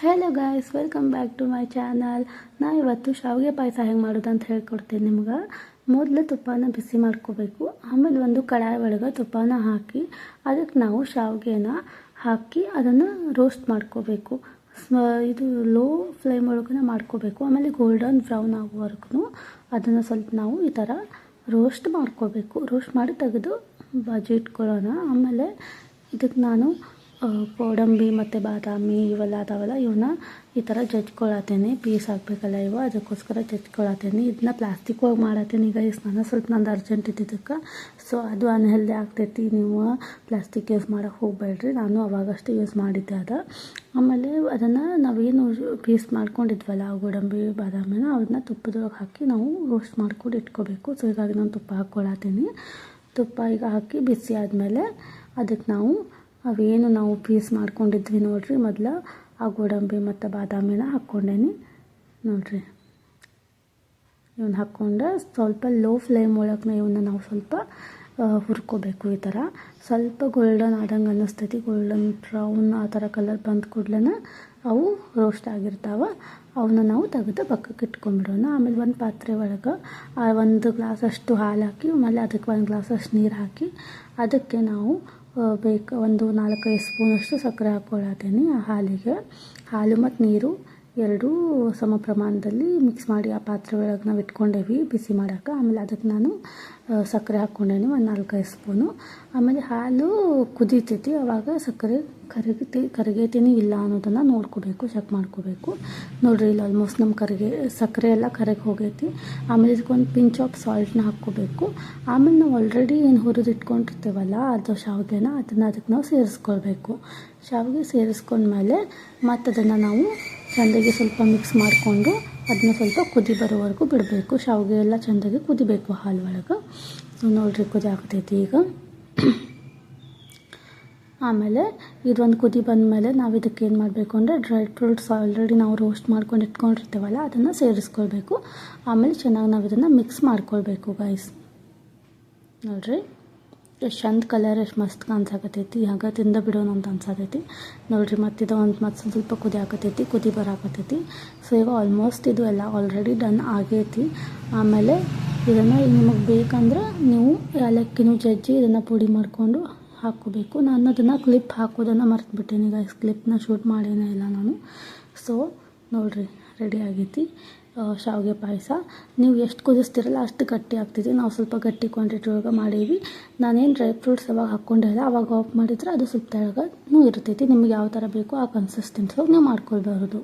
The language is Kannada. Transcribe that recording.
Hello guys welcome back to my channel ನಾ ಇವತ್ತು ಶಾವಿಗೆ ಪಾಯಸ ಹೆಂಗೆ ಮಾಡೋದು ಅಂತ ಹೇಳ್ಕೊಡ್ತೀನಿ ನಿಮ್ಗೆ. ಮೊದಲು ತುಪ್ಪನ ಬಿಸಿ ಮಾಡ್ಕೋಬೇಕು. ಆಮೇಲೆ ಒಂದು ಕಡಾಯಿ ಒಳಗೆ ತುಪ್ಪನ ಹಾಕಿ, ಅದಕ್ಕೆ ನಾವು ಶಾವಿಗೆನ ಹಾಕಿ ಅದನ್ನು ರೋಸ್ಟ್ ಮಾಡ್ಕೋಬೇಕು. ಇದು ಲೋ ಫ್ಲೇಮ್ ಒಳಗೆ ಮಾಡ್ಕೋಬೇಕು. ಆಮೇಲೆ ಗೋಲ್ಡನ್ ಬ್ರೌನ್ ಆಗೋವರೆಗೂ ಅದನ್ನು ಸ್ವಲ್ಪ ನಾವು ಈ ಥರ ರೋಸ್ಟ್ ಮಾಡ್ಕೋಬೇಕು. ರೋಸ್ಟ್ ಮಾಡಿ ತೆಗೆದು ಬಾಜಿ ಇಟ್ಕೊಳ್ಳೋಣ. ಆಮೇಲೆ ಇದಕ್ಕೆ ನಾನು ಗೋಡಂಬಿ ಮತ್ತು ಬಾದಾಮಿ ಇವೆಲ್ಲ ಅದಾವಲ್ಲ ಇವನ್ನ ಈ ಥರ ಜಜ್ಕೊಳತ್ತೇನೆ ಪೀಸ್ ಹಾಕ್ಬೇಕಲ್ಲ ಇವ, ಅದಕ್ಕೋಸ್ಕರ ಜಜ್ಕೊಳತ್ತೇನೆ. ಇದನ್ನ ಪ್ಲಾಸ್ಟಿಕ್ ಹೋಗಿ ಮಾಡತ್ತೇನೆ ಈಗ, ಈ ಸ್ನಾನ ಸ್ವಲ್ಪ ನಂದು ಅರ್ಜೆಂಟ್ ಇದ್ದಿದ್ದಕ್ಕೆ. ಸೊ ಅದು ಅನ್ಹೆಲ್ದಿ ಆಗ್ತೈತಿ, ನೀವು ಪ್ಲಾಸ್ಟಿಕ್ ಯೂಸ್ ಮಾಡೋಕ್ಕೆ ಹೋಗಬೇಡ್ರಿ. ನಾನು ಅವಾಗಷ್ಟೇ ಯೂಸ್ ಮಾಡಿದ್ದೆ ಅದು. ಆಮೇಲೆ ಅದನ್ನು ನಾವೇನು ಪೀಸ್ ಮಾಡ್ಕೊಂಡಿದ್ವಲ್ಲ, ಗೋಡಂಬಿ, ಬಾದಾಮಿನ ಅದನ್ನ ತುಪ್ಪದೊಳಗೆ ಹಾಕಿ ನಾವು ರೋಸ್ಟ್ ಮಾಡ್ಕೊಂಡು ಇಟ್ಕೋಬೇಕು. ಸೊ ಹೀಗಾಗಿ ನಾನು ತುಪ್ಪ ಹಾಕ್ಕೊಳತ್ತೀನಿ. ತುಪ್ಪ ಈಗ ಹಾಕಿ ಬಿಸಿ ಆದಮೇಲೆ ಅದಕ್ಕೆ ನಾವು ಅವೇನು ನಾವು ಪೀಸ್ ಮಾಡ್ಕೊಂಡಿದ್ವಿ ನೋಡ್ರಿ. ಮೊದಲು ಆ ಗೋಡಂಬಿ ಮತ್ತು ಬಾದಾಮಿನ ಹಾಕ್ಕೊಂಡೇನಿ ನೋಡ್ರಿ. ಇವನ್ನ ಹಾಕ್ಕೊಂಡು ಸ್ವಲ್ಪ ಲೋ ಫ್ಲೇಮ್ ಒಳಗೆ ಇವನ್ನ ನಾವು ಸ್ವಲ್ಪ ಹುರ್ಕೋಬೇಕು ಈ ಥರ ಸ್ವಲ್ಪ ಗೋಲ್ಡನ್ ಆದಂಗೆ ಅನ್ನಿಸ್ತೈತಿ. ಗೋಲ್ಡನ್ ಬ್ರೌನ್ ಆ ಥರ ಕಲರ್ ಬಂದ ಕೂಡ್ಲೇ ಅವು ರೋಸ್ಟ್ ಆಗಿರ್ತಾವೆ. ಅವನ್ನ ನಾವು ತೆಗೆದು ಪಕ್ಕಕ್ಕೆ ಇಟ್ಕೊಂಡ್ಬಿಡೋಣ ಆಮೇಲೆ ಒಂದು ಪಾತ್ರೆ ಒಳಗೆ ಆ ಒಂದು ಗ್ಲಾಸಷ್ಟು ಹಾಲು ಹಾಕಿ, ಆಮೇಲೆ ಅದಕ್ಕೆ ಒಂದು ಗ್ಲಾಸಷ್ಟು ನೀರು ಹಾಕಿ, ಅದಕ್ಕೆ ನಾವು ಬೇಕು ಒಂದು ನಾಲ್ಕೈದು ಸ್ಪೂನಷ್ಟು ಸಕ್ಕರೆ ಹಾಕ್ಕೊಳ್ಳತ್ತೀನಿ ಆ ಹಾಲಿಗೆ. ಹಾಲು ಮತ್ತು ನೀರು ಎರಡೂ ಸಮ ಪ್ರಮಾಣದಲ್ಲಿ ಮಿಕ್ಸ್ ಮಾಡಿ ಆ ಪಾತ್ರೆ ಒಳಗೆ ನಾವು ಇಟ್ಕೊಂಡೇವಿ ಬಿಸಿ ಮಾಡೋಕೆ. ಆಮೇಲೆ ಅದಕ್ಕೆ ನಾನು ಸಕ್ಕರೆ ಹಾಕ್ಕೊಂಡೇನಿ, ಒಂದು ನಾಲ್ಕೈದು ಸ್ಪೂನು. ಆಮೇಲೆ ಹಾಲು ಕುದೀತೈತಿ ಆವಾಗ ಸಕ್ಕರೆ ಕರಗತಿ, ಕರಗೈತೀನಿ ಇಲ್ಲ ಅನ್ನೋದನ್ನು ನೋಡ್ಕೋಬೇಕು ಚೆಕ್ ಮಾಡ್ಕೋಬೇಕು. ನೋಡ್ರಿ, ಇಲ್ಲಿ ಆಲ್ಮೋಸ್ಟ್ ನಮ್ಮ ಕರಗೆ, ಸಕ್ಕರೆ ಎಲ್ಲ ಕರಗಿ ಹೋಗೈತಿ. ಆಮೇಲೆ ಇದಕ್ಕೊಂದು ಪಿಂಚ್ ಆಫ್ ಸಾಲ್ಟ್ನ ಹಾಕ್ಕೋಬೇಕು. ಆಮೇಲೆ ನಾವು ಆಲ್ರೆಡಿ ಏನು ಹುರಿದು ಇಟ್ಕೊಂಡಿರ್ತೇವಲ್ಲ, ಅದು ಶಾವಿಗೆನ, ಅದನ್ನು ಅದಕ್ಕೆ ನಾವು ಸೇರಿಸ್ಕೊಳ್ಬೇಕು. ಶಾವಿಗೆ ಸೇರಿಸ್ಕೊಂಡ್ಮೇಲೆ ಮತ್ತದನ್ನು ನಾವು ಚೆಂದಾಗಿ ಸ್ವಲ್ಪ ಮಿಕ್ಸ್ ಮಾಡಿಕೊಂಡು ಅದನ್ನ ಸ್ವಲ್ಪ ಕುದಿ ಬರೋವರೆಗೂ ಬಿಡಬೇಕು. ಶಾವಿಗೆ ಎಲ್ಲ ಚೆಂದಾಗಿ ಕುದಿಬೇಕು ಹಾಲು ಒಳಗೆ. ನೋಡ್ರಿ ಕುದಿ ಆಗ್ತೈತಿ ಈಗ. ಆಮೇಲೆ ಇದೊಂದು ಕುದಿ ಬಂದಮೇಲೆ ನಾವು ಇದಕ್ಕೆ ಏನು ಮಾಡಬೇಕು ಅಂದರೆ ಡ್ರೈ ಫ್ರೂಟ್ಸ್ ಆಲ್ರೆಡಿ ನಾವು ರೋಸ್ಟ್ ಮಾಡ್ಕೊಂಡು ಇಟ್ಕೊಂಡಿರ್ತೀವಲ್ಲ, ಅದನ್ನು ಸೇರಿಸ್ಕೊಳ್ಬೇಕು. ಆಮೇಲೆ ಚೆನ್ನಾಗಿ ನಾವು ಇದನ್ನು ಮಿಕ್ಸ್ ಮಾಡ್ಕೊಳ್ಬೇಕು ಗೈಸ್ ನೋಡ್ರಿ? ಎಷ್ಟು ಚಂದ ಕಲರ್ ಎಷ್ಟು ಮಸ್ತ್ ಕಾಣಿಸಾಕತ್ತೈತಿ. ಹಾಗೆ ತಿಂದ ಬಿಡೋಣ ಅಂತ ಅನ್ಸಾತೈತಿ. ನೋಡ್ರಿ, ಮತ್ತು ಇದು ಒಂದು ಮತ್ತು ಸ್ವಲ್ಪ ಕುದಿ ಹಾಕತೈತಿ ಕುದಿ ಬರಾಕತ್ತೈತಿ. ಸೊ ಈಗ ಆಲ್ಮೋಸ್ಟ್ ಇದು ಎಲ್ಲ ಆಲ್ರೆಡಿ ಡನ್ ಆಗೈತಿ. ಆಮೇಲೆ ಇದನ್ನು ನಿಮಗೆ ಬೇಕಂದ್ರೆ ನೀವು ಏಲಕ್ಕಿನೂ ಜಜ್ಜಿ ಇದನ್ನು ಪುಡಿ ಮಾಡಿಕೊಂಡು ಹಾಕೋಬೇಕು ನಾನು ಅದನ್ನು ಕ್ಲಿಪ್ ಹಾಕೋದನ್ನು ಮರ್ತುಬಿಟ್ಟೇನಿ ಈಗ ಕ್ಲಿಪ್ನ ಶೂಟ್ ಮಾಡೇನೇ ಇಲ್ಲ ನಾನು. ಸೊ ನೋಡ್ರಿ ರೆಡಿ ಆಗೈತಿ. ಶಾವಿಗೆ ಪಾಯಸ. ನೀವು ಎಷ್ಟು ಕುದಿಸ್ತಿರಲ್ಲ ಅಷ್ಟು ಗಟ್ಟಿ ಆಗ್ತೈತಿ ನಾವು ಸ್ವಲ್ಪ ಗಟ್ಟಿ ಕ್ವಾಂಟಿಟಿ ಒಳಗೆ ಮಾಡೀವಿ ನಾನೇನು ಡ್ರೈ ಫ್ರೂಟ್ಸ್ ಯಾವಾಗ ಹಾಕ್ಕೊಂಡಿಲ್ಲ, ಅವಾಗ ಆಫ್ ಮಾಡಿದ್ರೆ ಅದು ಸ್ವಲ್ಪ ತೆಳಗೂ ಇರ್ತೈತಿ. ನಿಮ್ಗೆ ಯಾವ ಥರ ಬೇಕೋ ಆ ಕನ್ಸಿಸ್ಟೆನ್ಸಿ ನೀವು ಮಾಡ್ಕೊಳ್ಬಾರ್ದು.